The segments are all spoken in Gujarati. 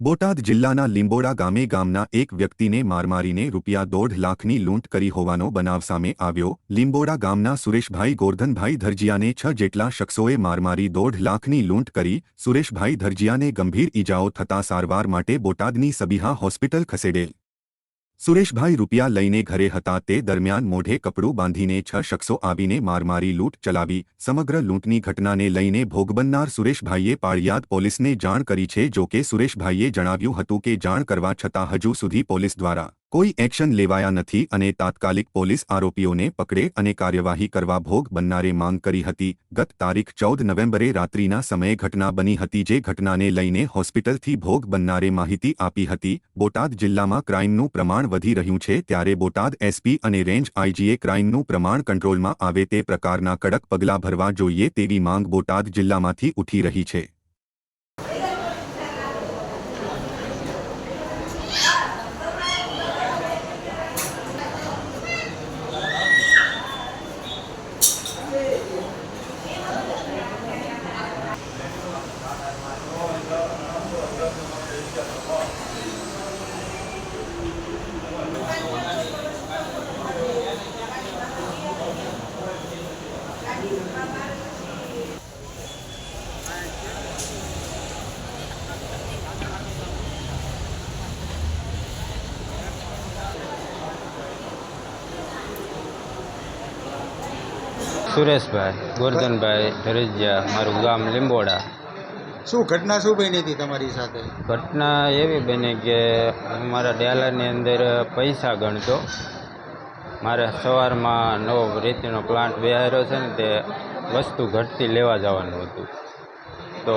બોટાદ જિલ્લાના લીંબોડા ગામે ગામના એક વ્યક્તિને મારમારીને રૂપિયા દોઢ લાખની લૂંટ કરી હોવાનો બનાવ સામે આવ્યો. લીંબોડા ગામના સુરેશભાઈ ગોરધનભાઈ ધરજીયાને છ જેટલા શખ્સોએ મારમારી દોઢ લાખની લૂંટ કરી. સુરેશભાઈ ધરજીયાને ગંભીર ઈજાઓ થતાં સારવાર માટે બોટાદની સબીહા હોસ્પિટલ ખસેડેલ. સુરેશભાઈ રૂપિયા લઈને ઘરે હતા તે દરમિયાન મોઢે કપડું બાંધીને છ શખ્સો આવીને મારમારી લૂંટ ચલાવી, સમગ્ર લૂંટની ઘટનાને લઈને ભોગ બનનાર સુરેશભાઈએ પાળિયાદ પોલીસને જાણ કરી છે, જો કે સુરેશભાઈએ જણાવ્યું હતું કે જાણ કરવા છતાં હજુ સુધી પોલીસ દ્વારા કોઈ એક્શન લેવાયા નથી અને તાત્કાલિક પોલીસ આરોપીઓને પકડે અને કાર્યવાહી કરવા ભોગ બનનારે માંગ કરી હતી. ગત તારીખ ચૌદ નવેમ્બરે રાત્રિના સમયે ઘટના બની હતી જે ઘટનાને લઈને હોસ્પિટલથી ભોગ બનનારે માહિતી આપી હતી. બોટાદ જિલ્લામાં ક્રાઇમનું પ્રમાણ વધી રહ્યું છે ત્યારે બોટાદ એસપી અને રેન્જ આઈજીએ ક્રાઇમનું પ્રમાણ કંટ્રોલમાં આવે તે પ્રકારના કડક પગલાં ભરવા જોઈએ તેવી માંગ બોટાદ જિલ્લામાંથી ઉઠી રહી છે. સુરેશભાઈ ગોરધનભાઈ ધરજિયા મારું ગામ લીંબોડા. શું ઘટના શું બની હતી તમારી સાથે? ઘટના એવી બની કે મારા ડેલાની અંદર પૈસા ગણતો. મારે સવારમાં નવો રીતિનો પ્લાન્ટ બેહાર્યો છે ને તે વસ્તુ ઘટતી લેવા જવાનું હતું. તો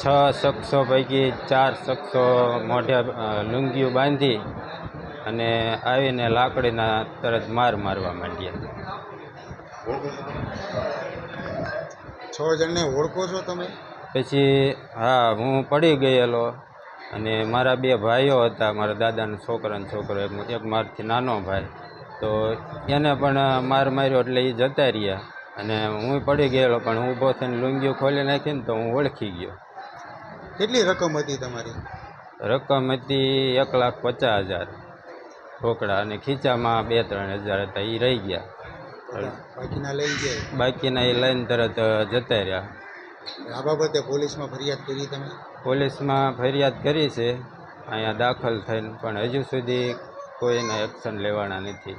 છ શખ્સો પૈકી ચાર શખ્સો મોઢે લુંગીઓ બાંધી અને આવીને લાકડીના તરત માર મારવા માંડ્યા. છ જણને ઓળખો છો તમે? પછી હા હું પડી ગયેલો. અને મારા બે ભાઈઓ હતા મારા દાદાના છોકરા અને છોકરો એક એક મારથી નાનો ભાઈ. તો એને પણ માર માર્યો એટલે એ જતા રહ્યા. અને હું પડી ગયેલો પણ હું ઊભો થઈને લુંગીઓ ખોલી નાખીને તો હું ઓળખી ગયો. કેટલી રકમ હતી તમારી? રકમ હતી એક લાખ પચાસ હજાર. ઢોકળા અને ખીચામાં બે ત્રણ હજાર હતા એ રહી ગયા. બાકીના લઈ ગયા? બાકીના એ લઈને તરત જતા રહ્યા. આ બાબતે પોલીસમાં ફરિયાદ કરી તમે? પોલીસમાં ફરિયાદ કરી છે. અહીંયા દાખલ થઈને પણ હજુ સુધી કોઈના એક્શન લેવાના નથી.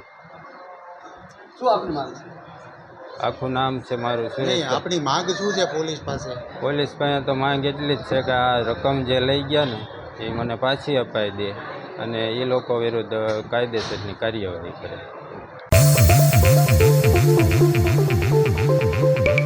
શું આખું નામ છે મારું નહીં આપણી માંગ શું છે પોલીસ પાસે? પોલીસ પાસે તો માંગ એટલી જ છે કે આ રકમ જે લઈ ગયા ને એ મને પાછી અપાઈ દે અને એ લોકો વિરુદ્ધ કાયદેસરની કાર્યવાહી કરે.